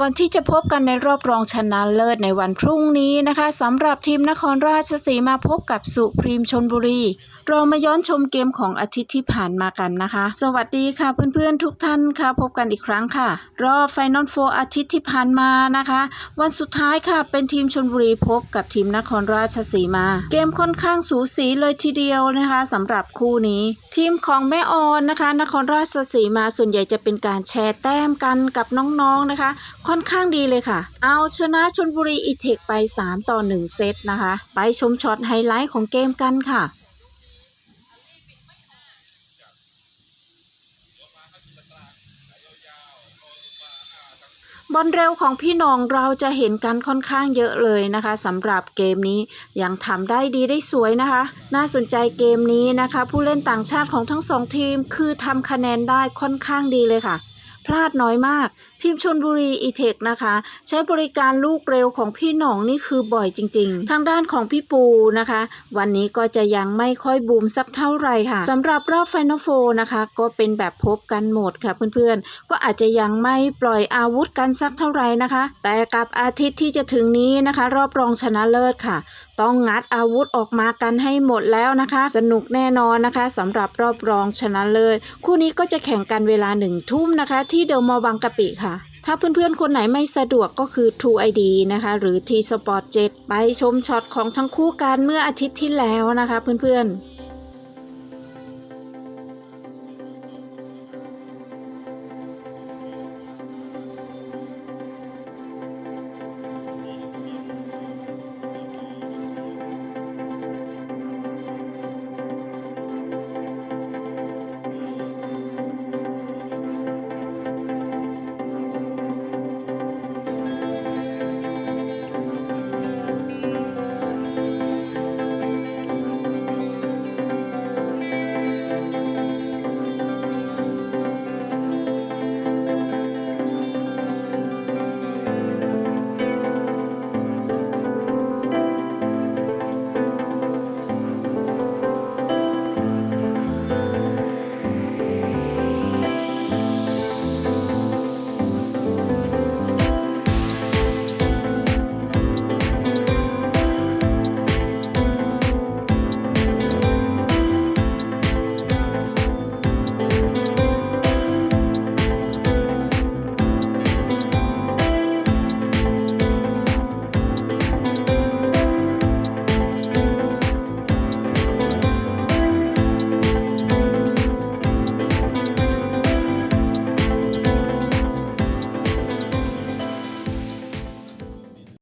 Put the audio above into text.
ก่อนที่จะพบกันในรอบรองชนะเลิศในวันพรุ่งนี้นะคะสำหรับทีมนครราชสีมาพบกับสุพรีมชนบุรี เรามาย้อนชมเกมของอาทิตย์ที่ผ่านมากันนะคะ สวัสดีค่ะเพื่อนๆทุกท่านค่ะ พบกันอีกครั้งค่ะ รอบไฟนอลโฟอาทิตย์ที่ผ่านมานะคะ วันสุดท้ายค่ะเป็นทีมชนบุรีพบกับทีมนครราชสีมา เกมค่อนข้างสูสีเลยทีเดียวนะคะสำหรับคู่นี้ ทีมของแม่ออนนะคะ นครราชสีมาส่วนใหญ่จะเป็นการแชร์แต้มกันกับน้องๆนะคะค่อนข้างดีเลยค่ะ เอาชนะชนบุรีอีเทคไป 3 ต่อ 1 เซตนะคะ ไปชมช็อตไฮไลท์ของเกมกันค่ะบอลเร็วของพี่หนองเราจะเห็นกันค่อนข้างเยอะเลยนะคะสำหรับเกมนี้ยังทำได้ดีได้สวยนะคะ น่าสนใจเกมนี้นะคะ ผู้เล่นต่างชาติของทั้งสองทีมคือทำคะแนนได้ค่อนข้างดีเลยค่ะ พลาดน้อยมาก ทีมชนบุรีอีเทคนะคะ ใช้บริการลูกเร็วของพี่หนองนี่คือบ่อยจริง ๆ ทางด้านของพี่ปูนะคะ วันนี้ก็จะยังไม่ค่อยบูมสักเท่าไหร่ค่ะสำหรับรอบไฟนอลโฟนะคะ ก็เป็นแบบพบกันหมดค่ะเพื่อนๆ ก็อาจจะยังไม่ปล่อยอาวุธกันสักเท่าไหร่นะคะ แต่กับอาทิตย์ที่จะถึงนี้นะคะ รอบรองชนะเลิศค่ะ ต้องงัดอาวุธออกมากันให้หมดแล้วนะคะ สนุกแน่นอนนะคะสำหรับรอบรองชนะเลิศคู่นี้ก็จะแข่งกันเวลาหนึ่งทุ่มนะคะที่เดลมอบางกะปิค่ะ ถ้าเพื่อนๆ คนไหนไม่สะดวกก็คือ True ID นะคะ หรือ T Sport 7 ไปชมช็อตของทั้งคู่กันเมื่ออาทิตย์ที่แล้วนะคะเพื่อนๆ